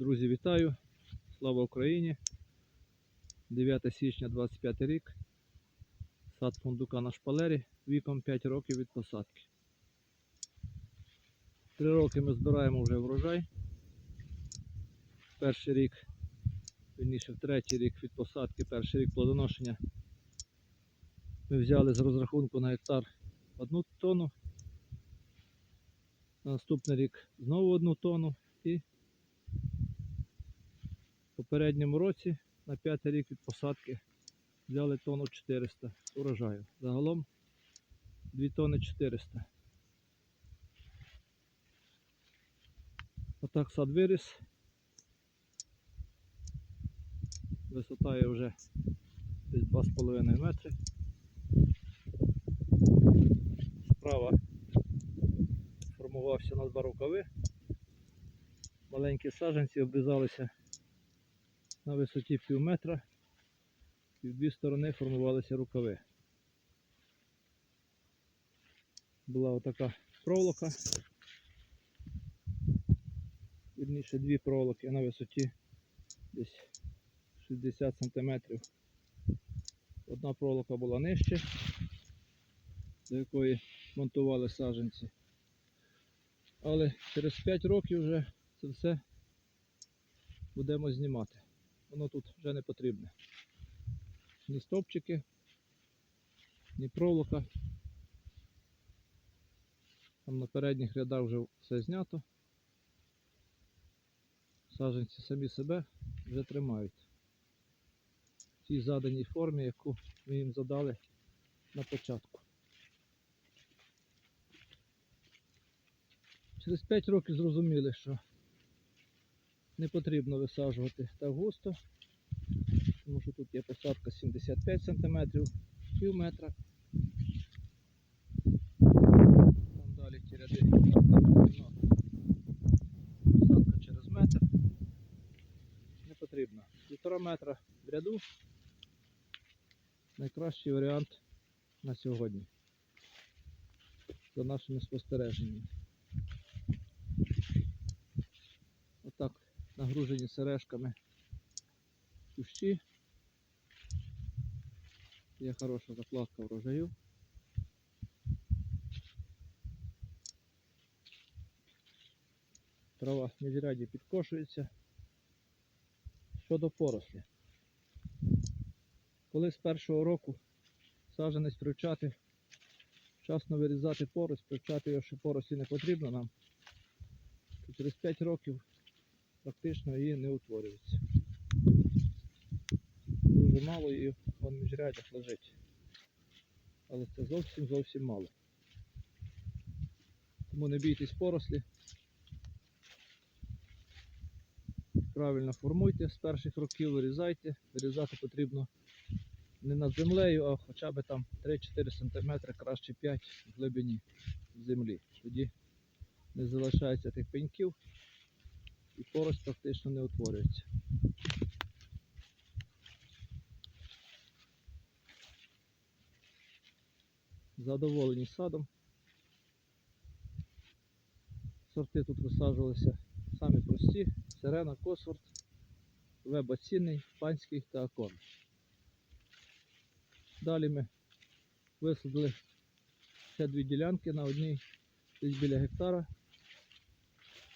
Друзі, вітаю! Слава Україні! 9 січня 25 рік. Сад фундука на шпалері віком 5 років від посадки. Три роки ми збираємо вже врожай. Перший рік, вірніше третій рік від посадки, перший рік плодоношення. Ми взяли з розрахунку на гектар одну тонну. На наступний рік знову одну тонну і попередньому році на п'ятий рік від посадки взяли тонну 400 урожаю. Загалом 2 тонни 400. Отак сад виріс. Висота є вже десь 2,5 метри. Справа формувався на два рукави. Маленькі саджанці обрізалися на висоті пів метра і в дві сторони формувалися рукави. Була отака проволока. Вірніше дві проволоки на висоті десь 60 см. Одна проволока була нижче, до якої монтували саджанці. Але через 5 років вже це все будемо знімати. Воно тут вже не потрібне. Ні стовпчики, ні проволока. Там на передніх рядах вже все знято. Саджанці самі себе вже тримають. В тій заданій формі, яку ми їм задали на початку. Через 5 років зрозуміли, що не потрібно висаджувати так густо, тому що тут є посадка 75 см, пів метра. Там далі ті ряди посадка через метр. Не потрібно. Півтора метра в ряду. Найкращий варіант на сьогодні. За нашими спостереженнями. Отак нагружені сережками кущі. Є хороша закладка врожаю. Трава в міжряді підкошується. Щодо порослі. Коли з першого року саджанець привчати, вчасно вирізати порость, привчати його, що порослі не потрібно нам, то через 5 років практично її не утворюється. Дуже мало вон в міжрядях лежить. Але це зовсім зовсім мало. Тому не бійтесь порослі. Правильно формуйте з перших років, вирізайте. Вирізати потрібно не над землею, а хоча б там 3-4 см, краще 5 в глибині землі. Тоді не залишається тих пеньків і порость практично не утворюється. Задоволені садом. Сорти тут висаджувалися самі прості. Сирена, Косворт, Веба цінний, панський та акон. Далі ми висадили ще дві ділянки на одній десь біля гектара,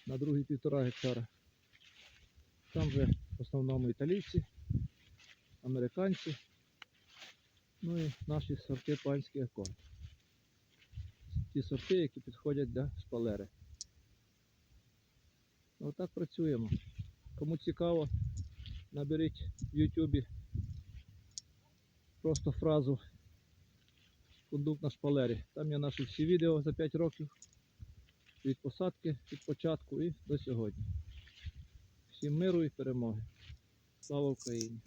на другій півтора гектара. Там вже в основному італійці, американці, ну і наші сорти панський акон. Ті сорти, які підходять для шпалери. Отак працюємо. Кому цікаво, наберіть в Ютубі просто фразу фундук на шпалері. Там є наші всі відео за 5 років від посадки, від початку і до сьогодні. Всім миру і перемоги. Слава Україні!